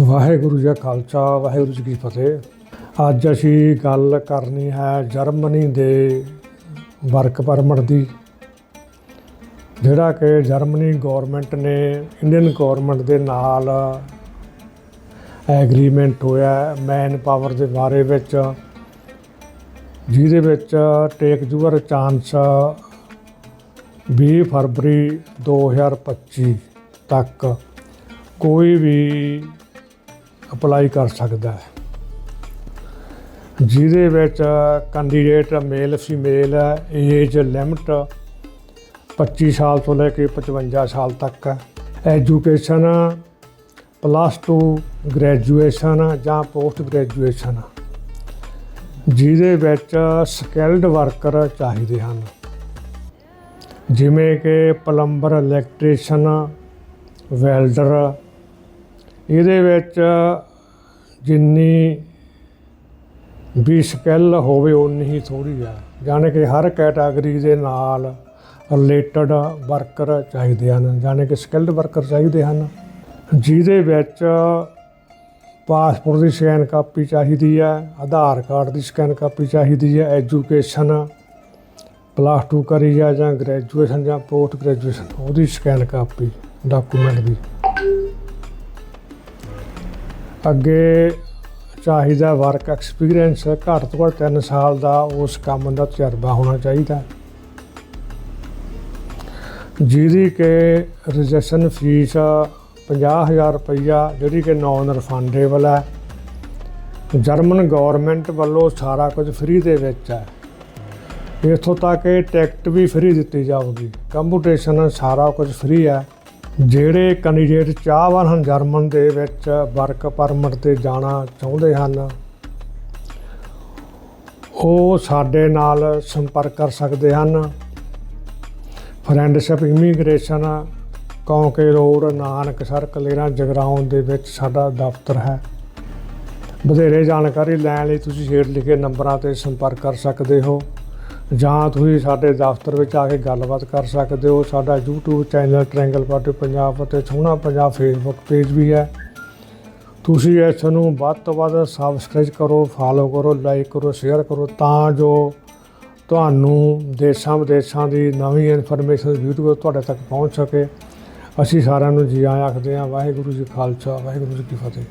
ਵਾਹਿਗੁਰੂ ਜੀ ਖਾਲਸਾ, ਵਾਹਿਗੁਰੂ ਜੀ ਕੀ ਫਤਿਹ। ਅੱਜ ਅਸੀਂ ਗੱਲ ਕਰਨੀ ਹੈ ਜਰਮਨੀ ਦੇ ਵਰਕ ਪਰਮਿਟ ਦੀ, ਜਿਹੜਾ ਕਿ ਜਰਮਨੀ ਗਵਰਨਮੈਂਟ ਨੇ ਇੰਡੀਅਨ ਗਵਰਨਮੈਂਟ ਦੇ ਨਾਲ ਐਗਰੀਮੈਂਟ ਹੋਇਆ ਮੈਨ ਪਾਵਰ ਦੇ ਬਾਰੇ ਵਿੱਚ, ਜਿਹਦੇ ਵਿੱਚ ਟੇਕ ਯੂਅਰ ਚਾਂਸ 20 ਫਰਵਰੀ 2025 ਤੱਕ ਕੋਈ ਵੀ ਅਪਲਾਈ ਕਰ ਸਕਦਾ ਹੈ। ਜਿਹਦੇ ਵਿੱਚ candidate male female age limit 25 ਸਾਲ ਤੋਂ ਲੈ ਕੇ 55 ਸਾਲ ਤੱਕ ਹੈ। ਐਜੂਕੇਸ਼ਨ ਪਲੱਸ 2 ਗ੍ਰੈਜੂਏਸ਼ਨ ਜਾਂ ਪੋਸਟ ਗ੍ਰੈਜੂਏਸ਼ਨ ਜਿਹਦੇ ਵਿੱਚ ਸਕਿਲਡ ਵਰਕਰ ਚਾਹੀਦੇ ਹਨ। ਜਿਵੇਂ ਕਿ ਪਲੰਬਰ ਇਲੈਕਟ੍ਰੀਸ਼ੀਅਨ ਵੈਲਡਰ ਇਹਦੇ ਵਿੱਚ ਜਿੰਨੀ ਵੀ ਸਕਿੱਲ ਹੋਵੇ ਉਨੀ ਹੀ ਥੋੜੀ ਆ। ਜਾਣੇ ਕਿ ਹਰ ਕੈਟਾਗਰੀ ਦੇ ਨਾਲ ਰਿਲੇਟਡ ਵਰਕਰ ਚਾਹੀਦੇ ਹਨ। ਜਾਣੇ ਕਿ ਸਕਿੱਲਡ ਵਰਕਰ ਚਾਹੀਦੇ ਹਨ। ਜਿਹਦੇ ਵਿੱਚ ਪਾਸਪੋਰਟ ਦੀ ਸਕੈਨ ਕਾਪੀ ਚਾਹੀਦੀ ਹੈ, ਆਧਾਰ ਕਾਰਡ ਦੀ ਸਕੈਨ ਕਾਪੀ ਚਾਹੀਦੀ ਹੈ ਐਜੂਕੇਸ਼ਨ ਪਲੱਸ 2 ਕਰੀ ਜਾ ਜਾਂ ਗ੍ਰੈਜੂਏਸ਼ਨ ਜਾਂ ਪੋਸਟ ਗ੍ਰੈਜੂਏਸ਼ਨ ਉਹਦੀ ਸਕੈਨ ਕਾਪੀ ਡਾਕੂਮੈਂਟ ਦੀ। ਅੱਗੇ ਚਾਹੀਦਾ ਵਰਕ ਐਕਸਪੀਰੀਅੰਸ ਘੱਟ ਤੋਂ ਘੱਟ 3 ਸਾਲ ਦਾ ਉਸ ਕੰਮ ਦਾ ਤਜਰਬਾ ਹੋਣਾ ਚਾਹੀਦਾ। ਜਿਹਦੀ ਕਿ ਰਜਿਸਟ੍ਰੇਸ਼ਨ ਫੀਸ 50000 ਰੁਪਈਆ, ਜਿਹੜੀ ਕਿ ਨਾਨ ਰਿਫੰਡੇਬਲ ਹੈ। ਜਰਮਨ ਗਵਰਨਮੈਂਟ ਵੱਲੋਂ ਸਾਰਾ ਕੁਝ ਫ੍ਰੀ ਦੇ ਵਿੱਚ ਹੈ। ਇੱਥੋਂ ਤੱਕ ਕਿ ਟਿਕਟ ਵੀ ਫ੍ਰੀ ਦਿੱਤੀ ਜਾਊਗੀ। ਕੰਪਿਊਟੇਸ਼ਨ ਸਾਰਾ ਕੁਝ ਫ੍ਰੀ ਹੈ। ਜਿਹੜੇ ਕੈਂਡੀਡੇਟ ਚਾਹਵਾਨ ਹਨ ਜਰਮਨ ਦੇ ਵਿੱਚ ਵਰਕ ਪਰਮਿਟ ਤੇ ਜਾਣਾ ਚਾਹੁੰਦੇ ਹਨ, ਉਹ ਸਾਡੇ ਨਾਲ ਸੰਪਰਕ ਕਰ ਸਕਦੇ ਹਨ। Friendship immigration Kaunke road Nanaksar Kaleran Jagraon ਦੇ ਵਿੱਚ ਸਾਡਾ ਦਫ਼ਤਰ ਹੈ। ਵਧੇਰੇ ਜਾਣਕਾਰੀ ਲੈਣ ਲਈ ਤੁਸੀਂ ਹੇਠ ਲਿਖੇ ਨੰਬਰਾਂ ਤੇ ਸੰਪਰਕ ਕਰ ਸਕਦੇ ਹੋ। ਜਾਂ ਤੁਸੀਂ ਸਾਡੇ ਦਫ਼ਤਰ ਵਿੱਚ ਆ ਕੇ ਗੱਲਬਾਤ ਕਰ ਸਕਦੇ ਹੋ। ਸਾਡਾ YouTube channel triangle party Punjab ਅਤੇ ਸੋਹਣਾ ਪੰਜਾਬ ਫੇਸਬੁੱਕ ਪੇਜ ਵੀ ਹੈ। ਤੁਸੀਂ ਇਸ ਨੂੰ ਵੱਧ ਤੋਂ ਵੱਧ ਸਬਸਕ੍ਰਾਈਬ ਕਰੋ ਫਾਲੋ ਕਰੋ ਲਾਈਕ ਕਰੋ ਸ਼ੇਅਰ ਕਰੋ ਤਾਂ ਜੋ ਤੁਹਾਨੂੰ ਦੇਸ਼ਾਂ ਵਿਦੇਸ਼ਾਂ ਦੀ ਨਵੀਂ ਇਨਫੋਰਮੇਸ਼ਨ ਵੀਡੀਓ ਤੁਹਾਡੇ ਤੱਕ ਪਹੁੰਚ ਸਕੇ। ਅਸੀਂ ਸਾਰਿਆਂ ਨੂੰ ਜੀ ਆਇਆਂ ਆਖਦੇ ਹਾਂ, ਵਾਹਿਗੁਰੂ ਜੀ ਖਾਲਸਾ, ਵਾਹਿਗੁਰੂ ਜੀ ਕੀ ਫਤਿਹ।